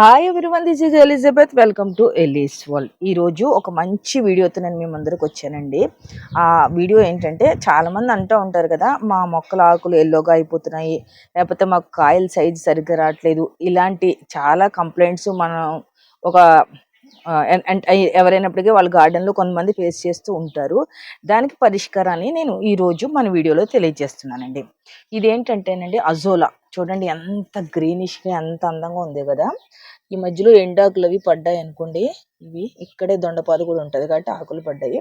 Hi everyone this is Elizabeth welcome to Ellie's world ఈరోజు ఒక మంచి వీడియోతో నేను మీ ముందరకు వచ్చానండి. ఆ వీడియో ఏంటంటే చాలామంది అంటూ ఉంటారు కదా మా మొక్కల ఆకులు ఎల్లోగా అయిపోతున్నాయి లేకపోతే మాకు కాయల సైజ్ సరిగ్గా రావట్లేదు. ఇలాంటి చాలా కంప్లైంట్స్ మనం ఒక ఎవరైనప్పటికీ వాళ్ళ గార్డెన్లో కొంతమంది ఫేస్ చేస్తూ ఉంటారు. దానికి పరిష్కారాన్ని నేను ఈరోజు మన వీడియోలో తెలియజేస్తున్నానండి. ఇదేంటంటేనండి అజోలా. చూడండి ఎంత గ్రీనిష్గా ఎంత అందంగా ఉంది కదా. ఈ మధ్యలో ఎండాకులు అవి పడ్డాయి అనుకోండి. ఇవి ఇక్కడే దొండపాదు కూడా ఉంటుంది కాబట్టి ఆకులు పడ్డాయి.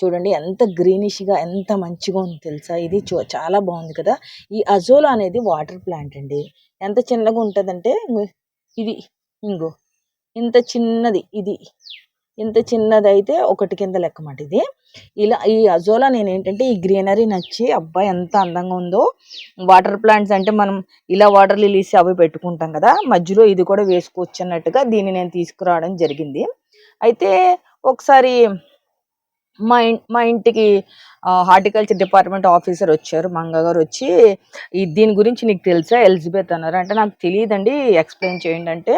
చూడండి ఎంత గ్రీనిష్గా ఎంత మంచిగా ఉంది తెలుసా? ఇది చాలా బాగుంది కదా. ఈ అజోలా అనేది వాటర్ ప్లాంట్ అండి. ఎంత చిన్నగా ఉంటుందంటే ఇది ఇంగో ఇంత చిన్నది ఇది. ఇంత చిన్నది అయితే ఒకటి కింద లెక్క మాట ఇది. ఇలా ఈ అజోలా నేను ఏంటంటే ఈ గ్రీనరీ నచ్చి అబ్బాయి ఎంత అందంగా ఉందో. వాటర్ ప్లాంట్స్ అంటే మనం ఇలా వాటర్ లిలీస్ అవి పెట్టుకుంటాం కదా మధ్యలో ఇది కూడా వేసుకోవచ్చు అన్నట్టుగా దీన్ని నేను తీసుకురావడం జరిగింది. అయితే ఒకసారి మా ఇం మా ఇంటికి హార్టికల్చర్ డిపార్ట్మెంట్ ఆఫీసర్ వచ్చారు మంగ గారు వచ్చి ఈ దీని గురించి నీకు తెలుసా? ఎలిజబెత్ అన్నారు. అంటే నాకు తెలియదండి ఎక్స్ప్లెయిన్ చేయండి అంటే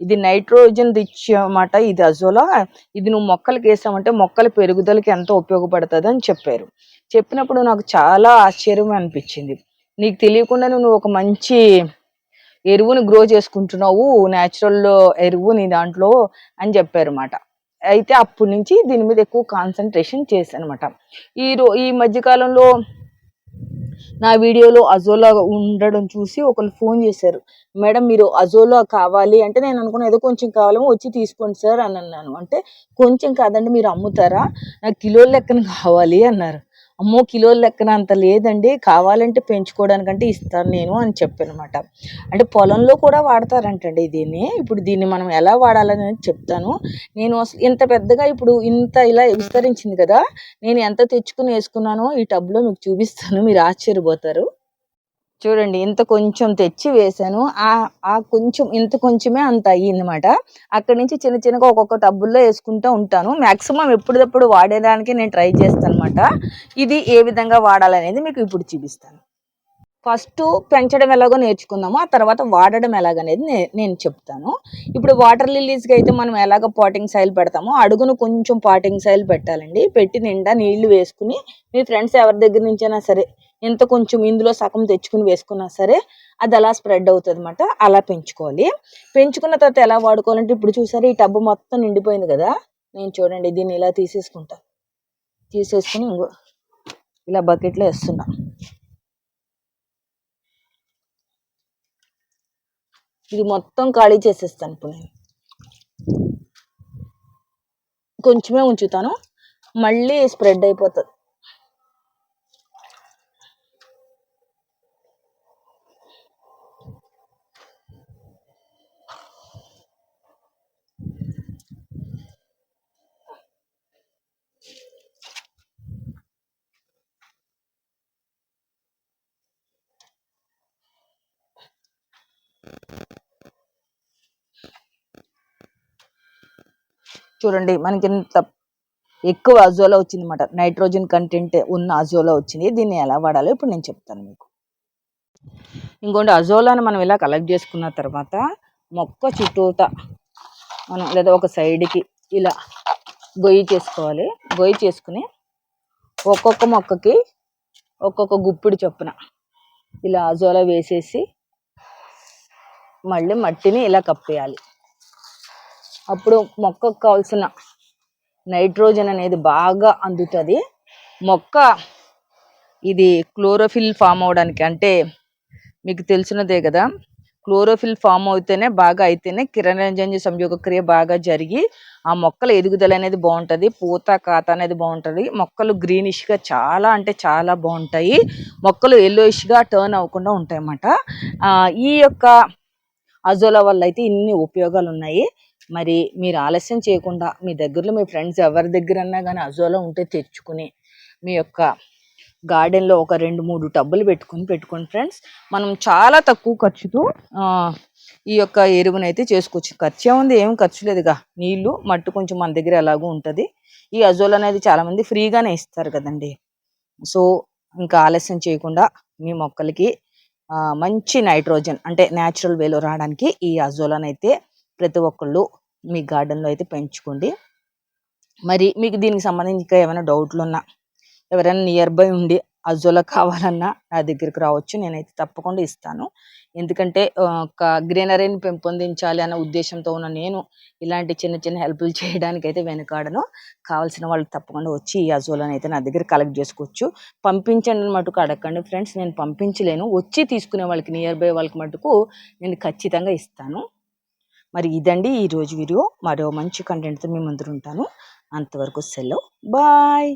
ఇది నైట్రోజన్ రిచ్ అన్నమాట ఇది అజోలా ఇది నువ్వు మొక్కలకి వేసామంటే మొక్కల పెరుగుదలకి ఎంతో ఉపయోగపడుతుంది అని చెప్పారు. చెప్పినప్పుడు నాకు చాలా ఆశ్చర్యం అనిపించింది. నీకు తెలియకుండా నువ్వు ఒక మంచి ఎరువుని గ్రో చేసుకుంటున్నావు న్యాచురల్ ఎరువు నీ దాంట్లో అని చెప్పారు అన్నమాట అయితే అప్పటి నుంచి దీని మీద ఎక్కువ కాన్సన్ట్రేషన్ చేశాను అనమాట ఈ రో ఈ మధ్యకాలంలో నా వీడియోలో అజోలా ఉండడం చూసి ఒకరు ఫోన్ చేశారు. మేడం మీరు అజోలా కావాలి అంటే నేను అనుకున్నా ఏదో కొంచెం కావాలేమో వచ్చి తీసుకోండి సార్ అని అన్నాను. అంటే కొంచెం కాదండి మీరు అమ్ముతారా? నాకు కిలోల లెక్కన కావాలి అన్నారు. అమ్మో కిలోల లెక్కన అంత లేదండి కావాలంటే పెంచుకోవడానికంటే ఇస్తాను నేను అని చెప్పానమాట. అంటే పొలంలో కూడా వాడతారంటండి దీన్ని. ఇప్పుడు దీన్ని మనం ఎలా వాడాలని చెప్తాను. నేను అసలు ఇంత పెద్దగా ఇప్పుడు ఇంత ఇలా విస్తరించింది కదా నేను ఎంత తెచ్చుకుని వేసుకున్నానో ఈ టబ్లో మీకు చూపిస్తాను. మీరు ఆశ్చర్యపోతారు. చూడండి ఇంత కొంచెం తెచ్చి వేసాను ఆ ఆ కొంచెం ఇంత కొంచెమే అంత అయ్యిందన్నమాట. అక్కడి నుంచి చిన్న చిన్నగా ఒక్కొక్క టబ్బుల్లో వేసుకుంటూ ఉంటాను. మ్యాక్సిమం ఎప్పటికప్పుడు వాడేదానికి నేను ట్రై చేస్తాను అనమాట ఇది ఏ విధంగా వాడాలనేది మీకు ఇప్పుడు చూపిస్తాను. ఫస్ట్ పెంచడం ఎలాగో నేర్చుకుందాము. ఆ తర్వాత వాడడం ఎలాగనేది నే నేను చెప్తాను. ఇప్పుడు వాటర్ లిల్లీస్కి అయితే మనం ఎలాగ పాటింగ్ సైల్ పెడతామో అడుగును కొంచెం పాటింగ్ సైల్ పెట్టాలండి. పెట్టి నిండా నీళ్ళు వేసుకుని మీ ఫ్రెండ్స్ ఎవరి దగ్గర నుంచైనా సరే ఎంత కొంచెం ఇందులో సగం తెచ్చుకుని వేసుకున్నా సరే అది అలా స్ప్రెడ్ అవుతుంది అనమాట అలా పెంచుకోవాలి. పెంచుకున్న తర్వాత ఎలా వాడుకోవాలంటే ఇప్పుడు చూసారు ఈ టబ్బు మొత్తం నిండిపోయింది కదా? నేను చూడండి దీన్ని ఇలా తీసేసుకుంటా. తీసేసుకుని ఇంకో ఇలా బకెట్లో వేస్తున్నా. ఇది మొత్తం ఖాళీ చేసేస్తాను ఇప్పుడు నేను. కొంచెమే ఉంచుతాను. మళ్ళీ స్ప్రెడ్ అయిపోతుంది. చూడండి మనకి ఇంత ఎక్కువ అజోలా వచ్చింది అనమాట నైట్రోజన్ కంటెంట్ ఉన్న అజోలా వచ్చింది. దీన్ని ఎలా వాడాలో ఇప్పుడు నేను చెప్తాను మీకు. ఇంకోటి అజోలాని మనం ఇలా కలెక్ట్ చేసుకున్న తర్వాత మొక్క చుట్టూత మనం లేదా ఒక సైడ్కి ఇలా గొయ్యి చేసుకోవాలి. గొయ్యి చేసుకుని ఒక్కొక్క మొక్కకి ఒక్కొక్క గుప్పిడి చొప్పున ఇలా అజోలా వేసేసి మళ్ళీ మట్టిని ఇలా కప్పేయాలి. అప్పుడు మొక్కకు కావాల్సిన నైట్రోజన్ అనేది బాగా అందుతుంది. మొక్క ఇది క్లోరోఫిల్ ఫామ్ అవడానికి అంటే మీకు తెలిసినదే కదా క్లోరోఫిల్ ఫామ్ అవుతేనే బాగా అయితేనే కిరణజన్య సంయోగ క్రియ బాగా జరిగి ఆ మొక్కల ఎదుగుదల అనేది బాగుంటుంది పూత కాత అనేది బాగుంటుంది. మొక్కలు గ్రీనిష్గా చాలా అంటే చాలా బాగుంటాయి. మొక్కలు ఎల్లోయిష్గా టర్న్ అవ్వకుండా ఉంటాయి అన్నమాట ఈ యొక్క అజోలా వల్ల అయితే ఇన్ని ఉపయోగాలు ఉన్నాయి మరి మీరు ఆలస్యం చేయకుండా మీ దగ్గరలో మీ ఫ్రెండ్స్ ఎవరి దగ్గరన్నా కానీ అజోలా ఉంటే తెచ్చుకుని మీ యొక్క గార్డెన్లో ఒక రెండు మూడు టబ్బులు పెట్టుకుని పెట్టుకోండి ఫ్రెండ్స్. మనం చాలా తక్కువ ఖర్చుతో ఈ యొక్క ఎరువును అయితే చేసుకోవచ్చు. ఖర్చే ఉంది ఏం ఖర్చు లేదుగా. నీళ్ళు మట్టు కొంచెం మన దగ్గర ఎలాగో ఉంటుంది. ఈ అజోలా అనేది చాలామంది ఫ్రీగానే ఇస్తారు కదండి. సో ఇంకా ఆలస్యం చేయకుండా మీ మొక్కలకి మంచి నైట్రోజన్ అంటే న్యాచురల్ వేలో రావడానికి ఈ అజోలాని అయితే ప్రతి ఒక్కళ్ళు మీ గార్డెన్లో అయితే పెంచుకోండి. మరి మీకు దీనికి సంబంధించి ఇంకా ఏమైనా డౌట్లు ఉన్నా ఎవరైనా నియర్ బై ఉండి అజోలా కావాలన్నా నా దగ్గరికి రావచ్చు. నేనైతే తప్పకుండా ఇస్తాను. ఎందుకంటే ఒక గ్రీనరీని పెంపొందించాలి అన్న ఉద్దేశంతో ఉన్న నేను ఇలాంటి చిన్న చిన్న హెల్ప్లు చేయడానికి అయితే వెనకాడను. కావాల్సిన వాళ్ళు తప్పకుండా వచ్చి ఈ అజోలాని అయితే నా దగ్గర కలెక్ట్ చేసుకోవచ్చు. పంపించండి అని మటుకు అడగండి ఫ్రెండ్స్. నేను పంపించలేను. వచ్చి తీసుకునే వాళ్ళకి నియర్ బై వాళ్ళకి మటుకు నేను ఖచ్చితంగా ఇస్తాను. మరి ఇదండి ఈ రోజు వీడియో. మరో మంచి కంటెంట్తో మీ ముందు ఉంటాను. అంతవరకు సెలవు. బాయ్!